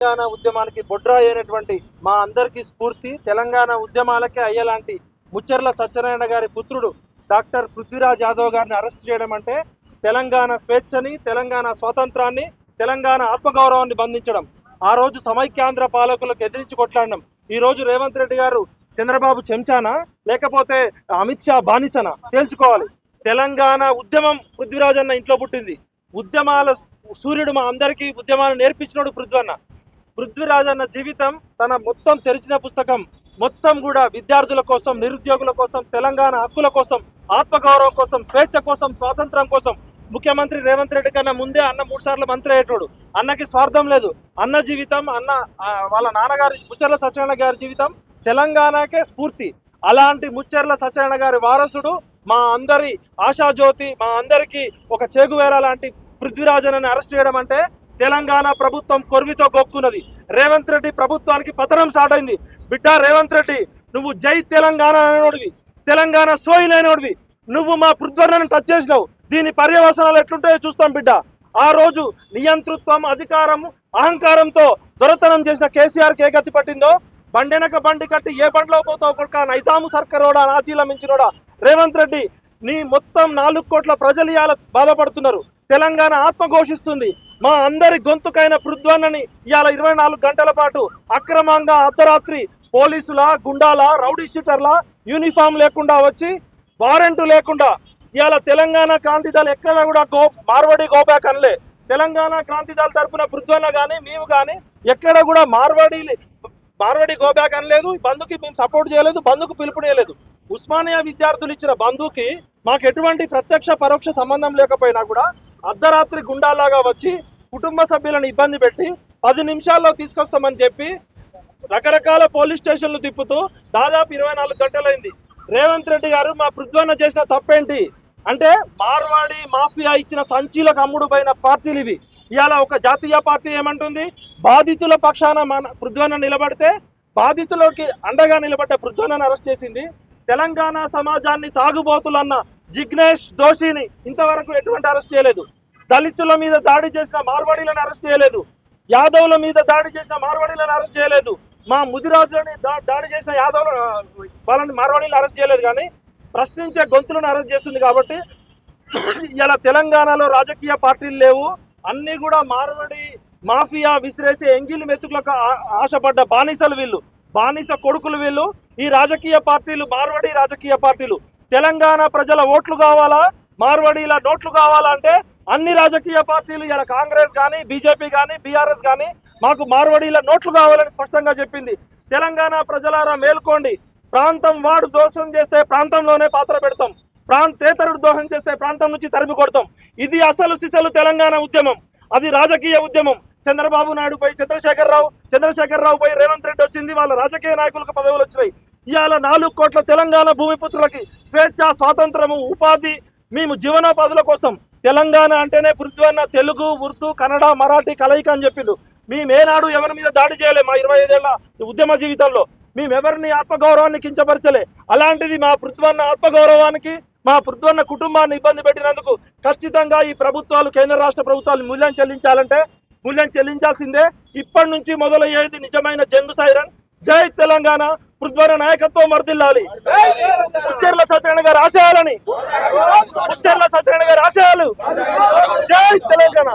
తెలంగాణ ఉద్యమానికి బొడ్రా అయినటువంటి మా అందరికీ స్ఫూర్తి. తెలంగాణ ఉద్యమాలకే అయ్యేలాంటి ముచ్చర్ల సత్యనారాయణ గారి పుత్రుడు డాక్టర్ పృథ్వీరాజ్ యాదవ్ గారిని అరెస్ట్ చేయడం అంటే తెలంగాణ స్వేచ్ఛని తెలంగాణ స్వాతంత్రాన్ని తెలంగాణ ఆత్మగౌరవాన్ని బంధించడం. ఆ రోజు సమైక్యాంధ్ర పాలకులకు ఎదిరించి కొట్లాడడం. ఈ రోజు రేవంత్ రెడ్డి గారు చంద్రబాబు చెంచానా లేకపోతే అమిత్ షా బానిసనా? తేల్చుకోవాలి. తెలంగాణ ఉద్యమం పృథ్వీరాజ్ అన్న ఇంట్లో పుట్టింది. ఉద్యమాల సూర్యుడు మా అందరికీ ఉద్యమాలు నేర్పించినోడు పృథ్వన్న పృథ్వీరాజ్ అన్న జీవితం తన మొత్తం తెరిచిన పుస్తకం. మొత్తం కూడా విద్యార్థుల కోసం నిరుద్యోగుల కోసం తెలంగాణ హక్కుల కోసం ఆత్మగౌరవం కోసం స్వేచ్ఛ కోసం స్వాతంత్రం కోసం. ముఖ్యమంత్రి రేవంత్ రెడ్డి కన్నా ముందే అన్న మూడు సార్లు మంత్రి అయ్యేటోడు. అన్నకి స్వార్థం లేదు. అన్న జీవితం అన్న వాళ్ళ నాన్నగారి ముచ్చర్ల సత్యనారాయణ గారి జీవితం తెలంగాణకే స్ఫూర్తి. అలాంటి ముచ్చర్ల సత్యనారాయణ గారి వారసుడు మా అందరి ఆశాజ్యోతి మా అందరికీ ఒక చేగువేర లాంటి పృథ్వీరాజన్ అరెస్ట్ చేయడం అంటే తెలంగాణ ప్రభుత్వం కొరివితో గొక్కున్నది. రేవంత్ రెడ్డి ప్రభుత్వానికి పతనం స్టార్ట్ అయింది. బిడ్డ రేవంత్ రెడ్డి నువ్వు జై తెలంగాణ అనేవాడివి. తెలంగాణ సోయిలైనోడివి నువ్వు మా పృథ్వరణను టచ్ చేసినావు. దీని పర్యవసనాలు ఎట్లుంటాయో చూస్తాం బిడ్డ. ఆ రోజు నియంతృత్వం అధికారం అహంకారంతో దొరతనం చేసిన కేసీఆర్ కే గతి పట్టిందో? బండెనక బండి కట్టి ఏ బండిలో పోతావు కొడుక? నైజాము సర్కరోడా? నాజీల మించినోడా రేవంత్ రెడ్డి నీ మొత్తం నాలుగు కోట్ల ప్రజలు ఇవాళ బాధపడుతున్నారు. తెలంగాణ ఆత్మ ఘోషిస్తుంది. మా అందరి గొంతుకైన పృథ్వన్నని ఇవాళ ఇరవై నాలుగు గంటల పాటు అక్రమంగా అర్ధరాత్రి పోలీసుల గుండాల రౌడీ షీటర్ల యూనిఫామ్ లేకుండా వచ్చి వారెంట్ లేకుండా ఇవాళ తెలంగాణ క్రాంతిదళ ఎక్కడ కూడా గో మార్వడి గోబ్యాక్ అనలే. తెలంగాణ క్రాంతిదళ తరఫున తరపున పృథ్వన్న కానీ మేము కానీ ఎక్కడ కూడా మార్వడి మార్వడి గోబ్యాక్ అనలేదు. బంధుకి మేము సపోర్ట్ చేయలేదు బంధుకు పిలుపునేయలేదు ఉస్మానియా విద్యార్థులు ఇచ్చిన బంధుకి మాకు ఎటువంటి ప్రత్యక్ష పరోక్ష సంబంధం లేకపోయినా కూడా అర్ధరాత్రి గుండాలాగా వచ్చి కుటుంబ సభ్యులను ఇబ్బంది పెట్టి పది నిమిషాల్లో తీసుకొస్తామని చెప్పి రకరకాల పోలీస్ స్టేషన్లు తిప్పుతూ దాదాపు ఇరవై నాలుగు గంటలైంది. రేవంత్ రెడ్డి గారు మా పృథ్వన్న చేసిన తప్పేంటి అంటే మార్వాడి మాఫియా ఇచ్చిన సంచీలకు అమ్ముడు పోయిన పార్టీలు ఇవి. ఇవాళ ఒక జాతీయ పార్టీ ఏమంటుంది? బాధితుల పక్షాన మన పృథ్వన్న నిలబడితే బాధితులకి అండగా నిలబడ్డ పృథ్వన్నను అరెస్ట్ చేసింది. తెలంగాణ సమాజాన్ని తాగుబోతులన్న జిగ్నేష్ దోషిని ఇంతవరకు ఎటువంటి అరెస్ట్ చేయలేదు. దళితుల మీద దాడి చేసిన మార్వాడీలను అరెస్ట్ చేయలేదు. యాదవుల మీద దాడి చేసిన మార్వాడీలను అరెస్ట్ చేయలేదు. మా ముదిరాజులని దాడి చేసిన యాదవుల వాళ్ళని మార్వాడీలను అరెస్ట్ చేయలేదు కానీ ప్రశ్నించే గొంతులను అరెస్ట్ చేస్తుంది కాబట్టి ఇలా తెలంగాణలో రాజకీయ పార్టీలు లేవు. అన్ని కూడా మార్వడి మాఫియా విసిరేసి ఎంగిలి మెతుకులకు ఆ- ఆశపడ్డ బానిసలు వీళ్ళు. బానిస కొడుకులు వీళ్ళు ఈ రాజకీయ పార్టీలు మార్వడి రాజకీయ పార్టీలు. తెలంగాణ ప్రజల ఓట్లు కావాలా? మార్వడీల నోట్లు కావాలా అంటే అన్ని రాజకీయ పార్టీలు ఇలా కాంగ్రెస్ కానీ బీజేపీ కానీ బీఆర్ఎస్ కానీ మాకు మార్వడీల నోట్లు కావాలని స్పష్టంగా చెప్పింది. తెలంగాణ ప్రజలారా మేల్కోండి. ప్రాంతం వాడు దోషం చేస్తే ప్రాంతంలోనే పాత్ర పెడతాం. ప్రాంతేతరుడు దోషం చేస్తే ప్రాంతం నుంచి తరిమి కొడతాం. ఇది అసలు సిసలు తెలంగాణ ఉద్యమం. అది రాజకీయ ఉద్యమం. చంద్రబాబు నాయుడు పై చంద్రశేఖర్ రావు చంద్రశేఖర్ రావు పై రేవంత్ రెడ్డి వచ్చింది వాళ్ళ రాజకీయ నాయకులకు పదవులు వచ్చినాయి. ఇవాళ నాలుగు కోట్ల తెలంగాణ భూమిపుత్రులకి స్వేచ్ఛ స్వాతంత్రము ఉపాధి మేము జీవనోపాధుల కోసం తెలంగాణ అంటేనే పృథ్వన్న తెలుగు ఉర్దూ కన్నడ మరాఠీ కలయిక అని చెప్పిండు మేము ఏనాడు ఎవరి మీద దాడి చేయలే మా ఇరవై ఐదేళ్ళ ఉద్యమ జీవితంలో. మేము ఎవరిని ఆత్మగౌరవాన్ని కించపరచలే? అలాంటిది మా పృథ్వన్న ఆత్మగౌరవానికి మా పృథ్వన్న కుటుంబాన్ని ఇబ్బంది పెట్టినందుకు ఖచ్చితంగా ఈ ప్రభుత్వాలు కేంద్ర రాష్ట్ర ప్రభుత్వాలు మూల్యం చెల్లించాలంటే మూల్యం చెల్లించాల్సిందే. ఇప్పటి నుంచి మొదలయ్యేది నిజమైన జంగు సైరన్. జై తెలంగాణ. పృథ్వన్న నాయకత్వం మరదిల్లాలి ఉచ్చర్ల సత్యనారాయణ గారు ఆశయాలని. ఉచ్చర్ల సత్యనారాయణ గారు ఆశయాలు. జై తెలంగాణ.